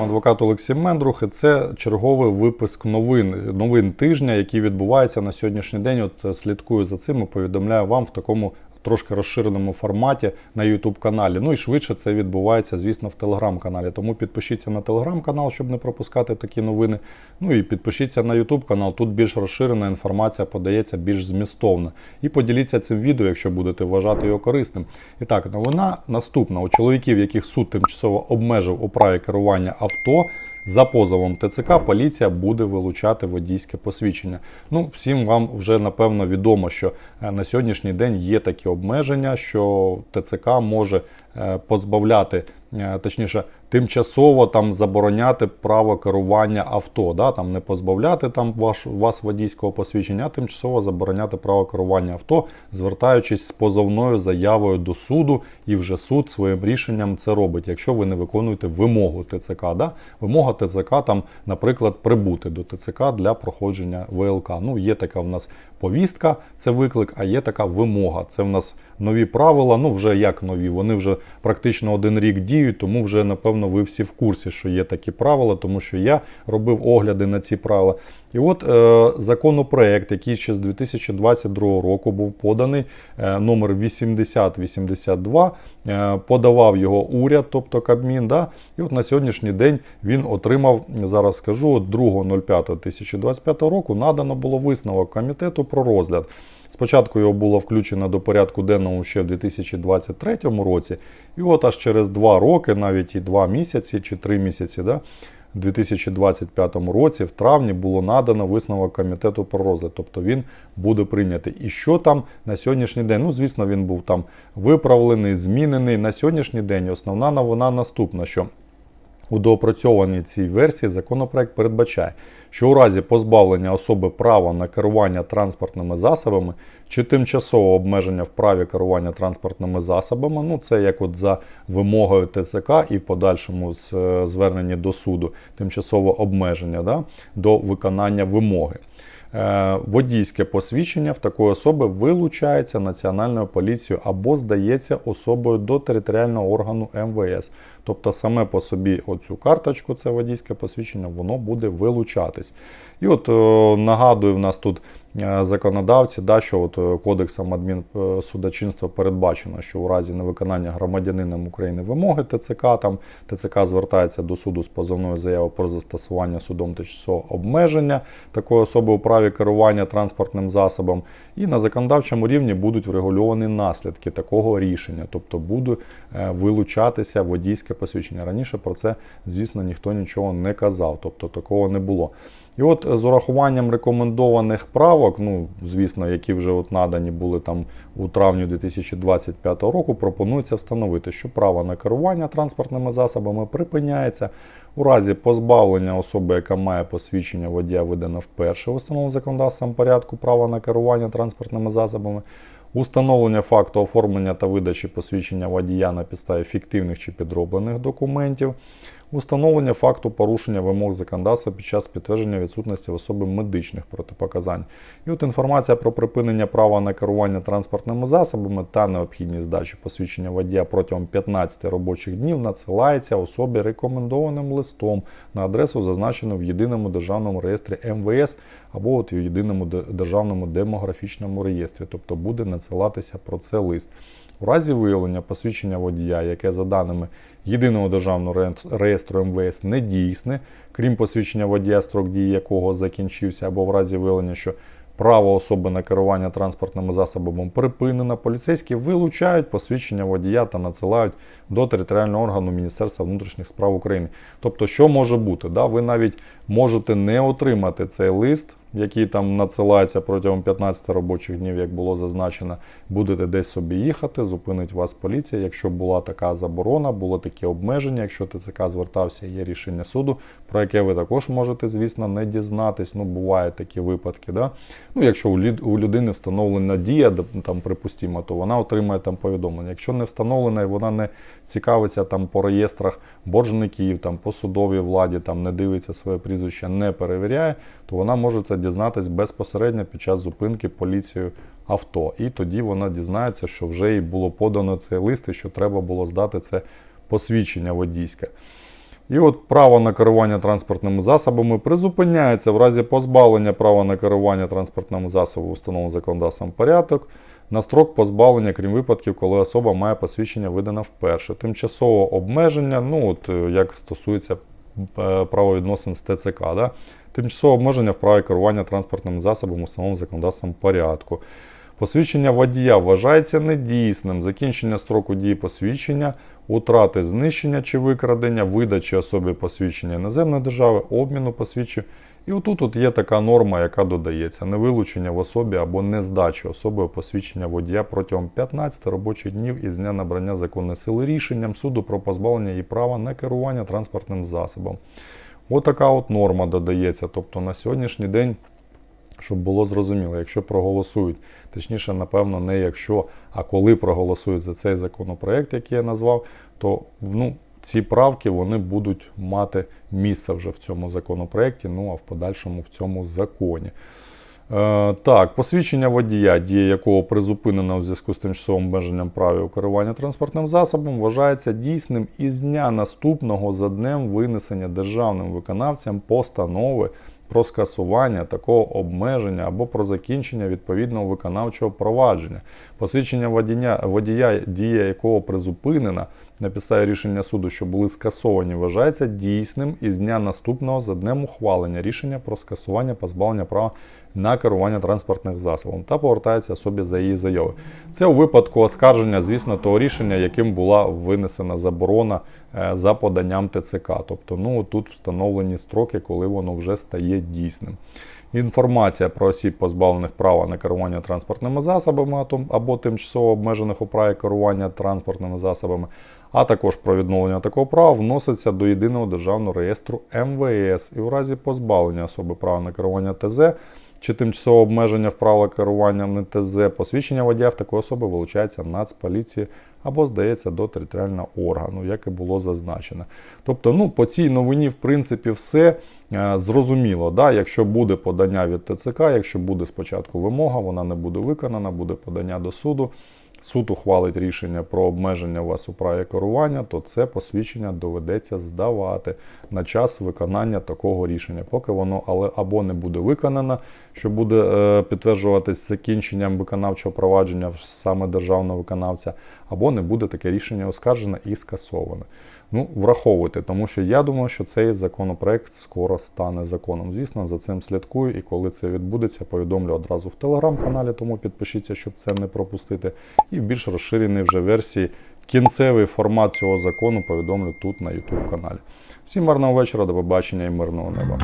вами адвокат Олексій Мендрух. І це черговий випуск новин новин тижня, які відбуваються на сьогоднішній день. От е, слідкую за цим і повідомляю вам в такому трошки розширеному форматі на YouTube каналі. Ну і швидше це відбувається, звісно, в телеграм-каналі. Тому підпишіться на телеграм-канал, щоб не пропускати такі новини. Ну і підпишіться на YouTube канал. Тут більш розширена інформація подається більш змістовно. І поділіться цим відео, якщо будете вважати його корисним. І так, новина наступна: у чоловіків, яких суд тимчасово обмежив у праві керування авто. За позовом ТЦК поліція буде вилучати водійське посвідчення. Ну, всім вам вже напевно відомо, що е, на сьогоднішній день є такі обмеження, що ТЦК може позбавляти, е, точніше, тимчасово там забороняти право керування авто. Да? Там не позбавляти там ваш, вас водійського посвідчення, а тимчасово забороняти право керування авто, звертаючись з позовною заявою до суду, і вже суд своїм рішенням це робить, якщо ви не виконуєте вимогу ТЦК. Да? Вимога ТЦК там, наприклад, прибути до ТЦК для проходження ВЛК. Ну, є така в нас повістка, це виклик, а є така вимога. Це в нас нові правила. Ну, вже як нові, вони вже практично один рік діють, тому вже напевно ви всі в курсі, що є такі правила, тому що я робив огляди на ці правила. І от е, законопроект, який ще з 2022 року був поданий, е, номер 8082, е, подавав його уряд, тобто Кабмін. Да? І от на сьогоднішній день він отримав, зараз скажу, 2.05.2025 року надано було висновок комітету про розгляд. Спочатку його було включено до порядку денного ще в 2023 році, і от аж через два роки, навіть і два місяці чи три місяці, да, 2025 році, в травні, було надано висновок комітету про розгляд, тобто він буде прийнятий. І що там на сьогоднішній день? Ну, звісно, він був там виправлений, змінений. На сьогоднішній день основна новина наступна, що у доопрацьованій цій версії законопроект передбачає, що у разі позбавлення особи права на керування транспортними засобами чи тимчасового обмеження в праві керування транспортними засобами, ну це як от за вимогою ТЦК і в подальшому е, зверненні до суду тимчасове обмеження да, до виконання вимоги. Е, Водійське посвідчення в такої особи вилучається Національною поліцією або здається особою до територіального органу МВС. Тобто саме по собі оцю карточку, це водійське посвідчення, воно буде вилучатись. І от е, нагадую, в нас тут законодавці, да, що от е, кодексом адмінсудочинства передбачено, що у разі невиконання громадянином України вимоги ТЦК, там ТЦК звертається до суду з позовною заявою про застосування судом тимчасового обмеження такої особи у праві керування транспортним засобом. І на законодавчому рівні будуть врегульовані наслідки такого рішення, тобто буде е, вилучатися водійське посвідчення. Раніше про це, звісно, ніхто нічого не казав, тобто такого не було. І от з урахуванням рекомендованих правок, ну звісно, які вже от надані були там у травні 2025 року, пропонується встановити, що право на керування транспортними засобами припиняється у разі позбавлення особи, яка має посвідчення водія, видане вперше установленому законодавством порядку права на керування транспортними засобами. Установлення факту оформлення та видачі посвідчення водія на підставі фіктивних чи підроблених документів, установлення факту порушення вимог законодавства під час підтвердження відсутності в особи медичних протипоказань. І от інформація про припинення права на керування транспортними засобами та необхідність здачі посвідчення водія протягом 15 робочих днів надсилається особі рекомендованим листом на адресу, зазначену в єдиному державному реєстрі МВС або от в єдиному державному демографічному реєстрі, тобто буде надсилатися про це лист. У разі виявлення посвідчення водія, яке за даними єдиного державного реєстру МВС не дійсне, крім посвідчення водія, строк дії якого закінчився, або в разі виявлення, що право особи на керування транспортними засобами припинено, поліцейські вилучають посвідчення водія та надсилають до територіального органу Міністерства внутрішніх справ України. Тобто, що може бути? Да? Ви навіть можете не отримати цей лист, який там надсилається протягом 15 робочих днів, як було зазначено, будете десь собі їхати, зупинить вас поліція. Якщо була така заборона, було такі обмеження, якщо ТЦК звертався, є рішення суду, про яке ви також можете, звісно, не дізнатись. Ну, бувають такі випадки. Да? Ну, якщо у людини встановлена дія, там припустимо, то вона отримає там повідомлення. Якщо не встановлена і вона не цікавиться там по реєстрах боржників, там по судовій владі, там не дивиться своє прізвище, не перевіряє, то вона може це дізнатись безпосередньо під час зупинки поліцією авто. І тоді вона дізнається, що вже їй було подано цей лист і що треба було здати це посвідчення водійське. І от право на керування транспортними засобами призупиняється в разі позбавлення права на керування транспортним засобом установленого законодавством порядок на строк позбавлення, крім випадків, коли особа має посвідчення видане вперше. Тимчасове обмеження, ну от е, як стосується правовідносин з ТЦК. Да? Тимчасове обмеження в праві керування транспортним засобом самому законодавством порядку. Посвідчення водія вважається недійсним. Закінчення строку дії посвідчення, утрати, знищення чи викрадення, видачі особі посвідчення іноземної держави, обміну посвідчень. І отут от є така норма, яка додається: невилучення в особі або нездачі особи посвідчення водія протягом 15 робочих днів із дня набрання законної сили рішенням суду про позбавлення її права на керування транспортним засобом. Отака от норма додається. Тобто на сьогоднішній день щоб було зрозуміло, якщо проголосують, точніше, напевно, не якщо, а коли проголосують за цей законопроект, який я назвав, то ну, ці правки вони будуть мати місце вже в цьому законопроекті, ну а в подальшому в цьому законі. Е, так, посвідчення водія, дія якого призупинена у зв'язку з тимчасовим обмеженням права у керування транспортним засобом, вважається дійсним із дня наступного за днем винесення державним виконавцям постанови про скасування такого обмеження або про закінчення відповідного виконавчого провадження. Посвідчення водія, водія дія якого призупинена на рішення суду, що були скасовані, вважається дійсним із дня наступного за днем ухвалення рішення про скасування позбавлення права на керування транспортних засобом та повертається особі за її заяви. Це у випадку оскарження, звісно, того рішення, яким була винесена заборона е, за поданням ТЦК. Тобто, ну тут встановлені строки, коли воно вже стає дійсним. Інформація про осіб, позбавлених права на керування транспортними засобами або тимчасово обмежених у праві керування транспортними засобами, а також про відновлення такого права вноситься до єдиного державного реєстру МВС. І у разі позбавлення особи права на керування ТЗ чи тимчасове обмеження вправа керування НТЗ, посвідчення водія в такої особи вилучається Нацполіції або здається до територіального органу, як і було зазначено. Тобто, ну, по цій новині, в принципі, все е, зрозуміло. Да? Якщо буде подання від ТЦК, якщо буде спочатку вимога, вона не буде виконана, буде подання до суду. Суд ухвалить рішення про обмеження вас у праві керування, то це посвідчення доведеться здавати на час виконання такого рішення, поки воно але або не буде виконано, що буде е, підтверджуватись закінченням виконавчого провадження саме державного виконавця, або не буде таке рішення оскаржене і скасоване. Ну, враховуйте, тому що я думаю, що цей законопроект скоро стане законом. Звісно, за цим слідкую, і коли це відбудеться, повідомлю одразу в телеграм-каналі, тому підпишіться, щоб це не пропустити. І в більш розширеній вже версії кінцевий формат цього закону повідомлю тут на YouTube каналі. Всім гарного вечора, до побачення і мирного неба.